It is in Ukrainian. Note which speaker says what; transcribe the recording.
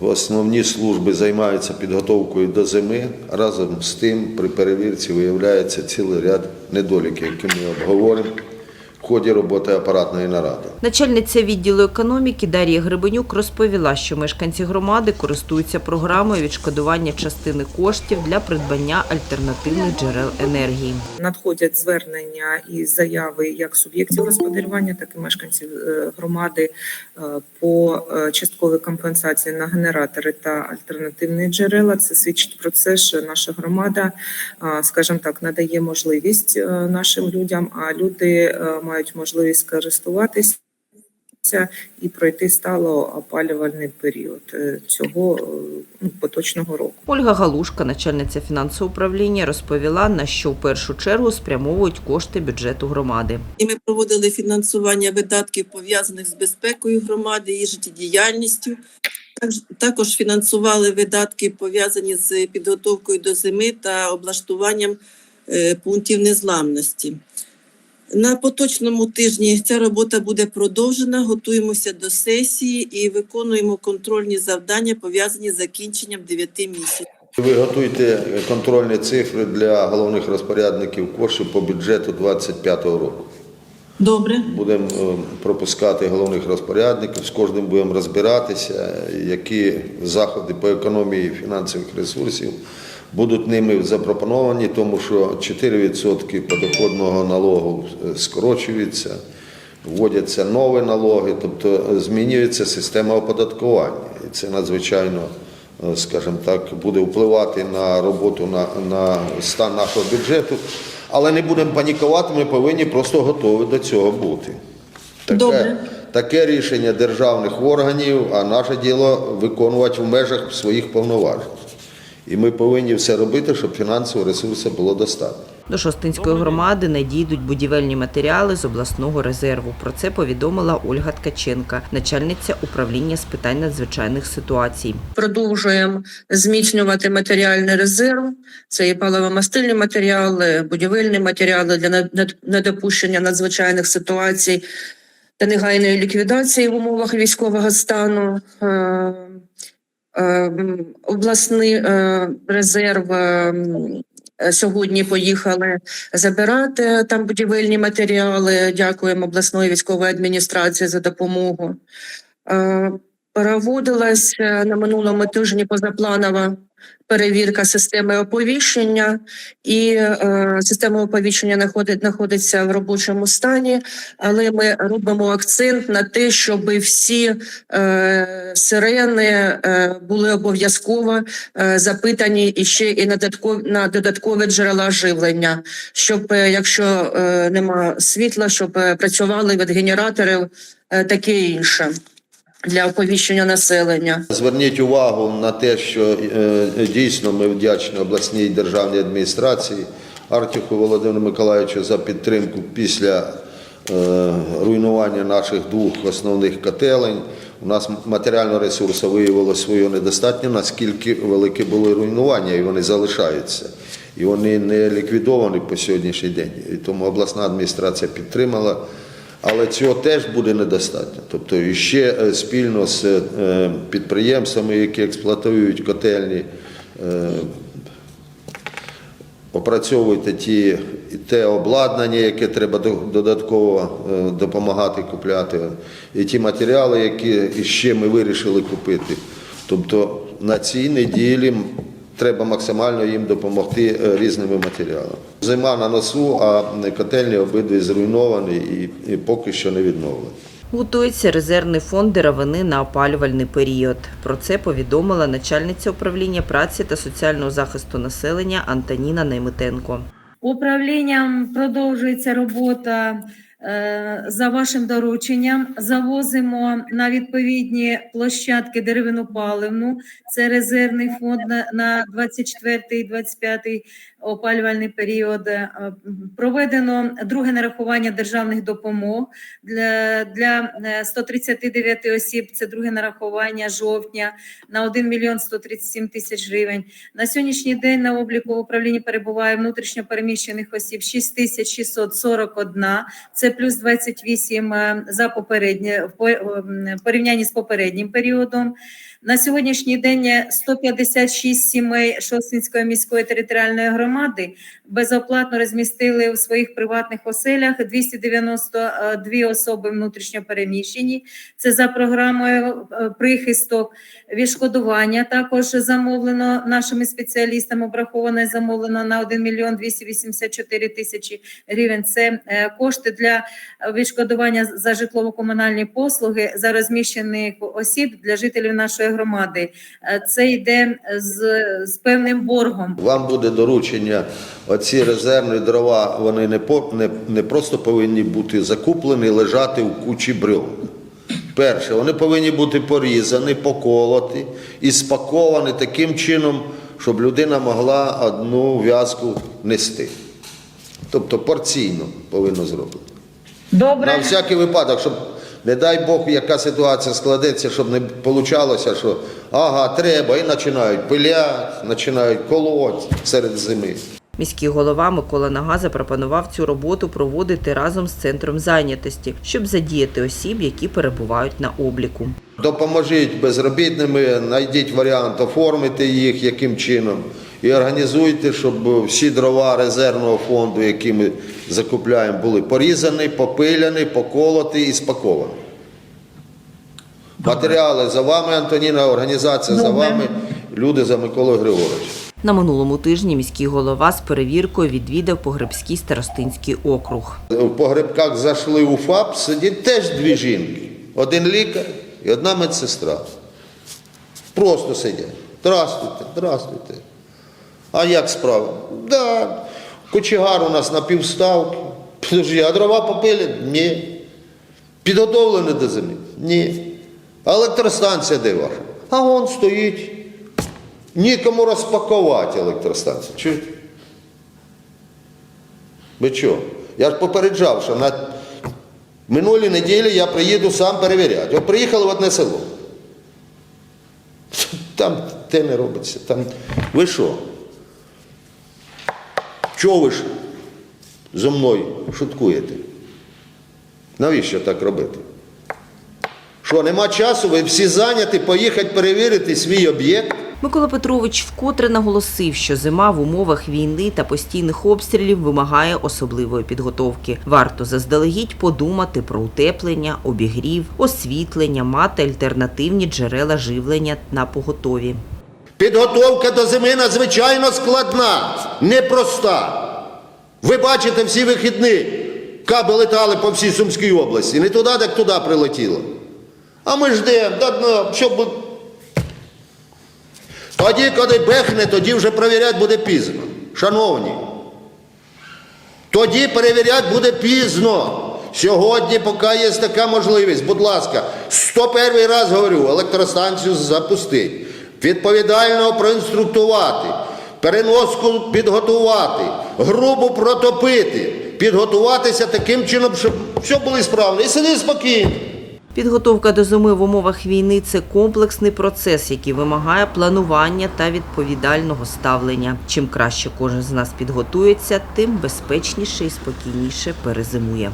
Speaker 1: Основні служби займаються підготовкою до зими. Разом з тим, при перевірці виявляється цілий ряд недоліків, які ми обговоримо ході роботи апаратної наради.
Speaker 2: Начальниця відділу економіки Дар'я Гребенюк розповіла, що мешканці громади користуються програмою відшкодування частини коштів для придбання альтернативних джерел енергії.
Speaker 3: надходять звернення і заяви як суб'єктів господарювання, так і мешканців е, громади е, по е, частковій компенсації на генератори та альтернативні джерела. Це свідчить про це, що наша громада, скажімо так, надає можливість нашим людям, а люди е, мають можливість користуватися. І пройти стало опалювальний період е, цього е, ну, поточного року.
Speaker 2: Ольга Галушка, начальниця фінансового управління, розповіла, на що в першу чергу спрямовують кошти бюджету громади.
Speaker 4: І ми проводили фінансування видатків пов'язаних з безпекою громади, її життєдіяльністю. Також- Також фінансували видатки пов'язані з підготовкою до зими та облаштуванням е, пунктів незламності. На поточному тижні ця робота буде продовжена. Готуємося до сесії і виконуємо контрольні завдання пов'язані з закінченням 9 місяців.
Speaker 1: Ви готуєте контрольні цифри для головних розпорядників коштів по бюджету 2025 року.
Speaker 4: Добре.
Speaker 1: Будемо е, пропускати головних розпорядників, з кожним будемо розбиратися, які заходи по економії фінансових ресурсів будуть ними запропоновані, тому що 4% подоходного налогу е, скорочуються, вводяться нові налоги, тобто змінюється система оподаткування. І це надзвичайно, е, скажімо так, буде впливати на роботу на, на стан нашого бюджету. Але не будемо панікувати, ми повинні просто готові до цього бути. Таке,
Speaker 4: Добре.
Speaker 1: таке рішення державних органів, а наше діло виконувати в межах своїх повноважень. І ми повинні все робити, щоб фінансового ресурсу було достатньо.
Speaker 2: До Шостинської громади надійдуть будівельні матеріали з обласного резерву. Про це повідомила Ольга Ткаченка, начальниця управління з питань надзвичайних ситуацій.
Speaker 5: продовжуємо зміцнювати матеріальний резерв. Це і паливомастильні матеріали, будівельні матеріали для недопущення надзвичайних ситуацій та негайної ліквідації в умовах військового стану. Е, е, м, Обласний е, резерв. е, м, е, Сьогодні поїхали забирати там будівельні матеріали. Дякуємо обласної військової адміністрації за допомогу. Е, Проводилась на минулому тижні позапланова перевірка системи оповіщення, і е, система оповіщення знаходить, знаходиться в робочому стані, але ми робимо акцент на те, щоб всі е, сирени е, були обов'язково е, запитані і ще і на додаткові, на додаткові джерела живлення, щоб е, якщо е, нема світла, щоб е, працювали від генераторів, е, таке інше для оповіщення населення.
Speaker 1: Зверніть увагу на те, що е, дійсно ми вдячні обласній державній адміністрації Артюху Володимиру Миколаївичу за підтримку після е, руйнування наших двох основних котелень. У нас матеріального ресурсу виявилося свого недостатньо, наскільки великі були руйнування, і вони залишаються. І вони не ліквідовані по сьогоднішній день. І тому обласна адміністрація підтримала. Але цього теж буде недостатньо. Тобто ще е, спільно з е, підприємствами, які експлуатують котельні, е, опрацьовуйте ті, те обладнання, яке треба додатково допомагати купляти, і ті матеріали, які ще ми вирішили купити. Тобто на цій неділі треба максимально їм допомогти е, різними матеріалами. Зима на носу, а котельні обидві зруйновані і, і поки що не відновлені.
Speaker 2: Готується резервний фонд деревини на опалювальний період. Про це повідомила начальниця управління праці та соціального захисту населення Антоніна Неймитенко.
Speaker 6: Управлінням продовжується робота за вашим дорученням. Завозимо на відповідні площадки деревину паливну. Це резервний фонд на, на 24-25 опалювальний період. Е, Проведено друге нарахування державних допомог для, для е, 139 осіб. Це друге нарахування жовтня на 1 мільйон 137 тисяч гривень. На сьогоднішній день на обліку в управлінні перебуває внутрішньо переміщених осіб 6641, це плюс 28 е, за попереднє в порівнянні з попереднім періодом. На сьогоднішній день 156 сімей Шосткинської міської територіальної громади безоплатно розмістили у своїх приватних оселях 292 особи внутрішньо переміщені. Це за програмою е, прихисток. Відшкодування також замовлено нашими спеціалістами, обраховано і замовлено на 1 мільйон 284 тисячі гривень. Це е, кошти для відшкодування за житлово-комунальні послуги за розміщених осіб для жителів нашої громади. Е, Це йде з, з певним боргом.
Speaker 1: Вам буде доручення, оці резервні дрова, вони не, по, не, не просто повинні бути закуплені, лежати в кучі брил. Перше, вони повинні бути порізані, поколоті і спаковані таким чином, щоб людина могла одну в'язку нести. Тобто порційно повинно зробити.
Speaker 6: Добре.
Speaker 1: На всякий випадок, щоб, не дай Бог, яка ситуація складеться, щоб не вийшло, що ага, треба, і починають пилять, починають колоть серед зими.
Speaker 2: Міський голова Микола Нага запропонував цю роботу проводити разом з центром зайнятості, щоб задіяти осіб, які перебувають на обліку.
Speaker 1: Допоможіть безробітними, знайдіть варіант оформити їх яким чином і організуйте, щоб всі дрова резервного фонду, які ми закупляємо, були порізані, попиляні, поколоті і спаковані. Матеріали за вами, Антоніна, організація за вами, люди за Миколою Григоровичем.
Speaker 2: На минулому тижні міський голова з перевіркою відвідав Погребський старостинський округ.
Speaker 1: В погребках зайшли у ФАП, сидять теж дві жінки. Один лікар і одна медсестра. Просто сидять. Здравствуйте, здравствуйте. А як справа? Да. Кочегар у нас на півставки. Подожди, а дрова попили? Ні. Підготовлені до зими? Ні. Електростанція де ваша? А вон стоїть. Нікому розпакувати електростанцію. Чуєте? Ви чого? Я ж попереджав, що на минулій неділі я приїду сам перевіряти. От приїхали в одне село. Там те не робиться. Там... Ви що? Чого ви ж зо мною шуткуєте? Навіщо так робити? Що, нема часу, ви всі зайняті поїхати перевірити свій об'єкт?
Speaker 2: Микола Петрович вкотре наголосив, що зима в умовах війни та постійних обстрілів вимагає особливої підготовки. Варто заздалегідь подумати про утеплення, обігрів, освітлення, мати альтернативні джерела живлення на поготові.
Speaker 1: Підготовка до зими надзвичайно складна, непроста. Ви бачите всі вихідні, каби летали по всій Сумській області. Не туди, так туди прилетіло. А ми ждемо, ну, щоб. Тоді, коли бехне, тоді вже перевіряти буде пізно. Шановні. Тоді перевіряти буде пізно. Сьогодні, поки є така можливість, будь ласка, 101 раз говорю, електростанцію запустити, відповідально проінструктувати, переноску підготувати, грубу протопити, підготуватися таким чином, щоб все було справно. І сиди спокійно.
Speaker 2: Підготовка до зими в умовах війни це комплексний процес, який вимагає планування та відповідального ставлення. Чим краще кожен з нас підготується, тим безпечніше і спокійніше перезимує.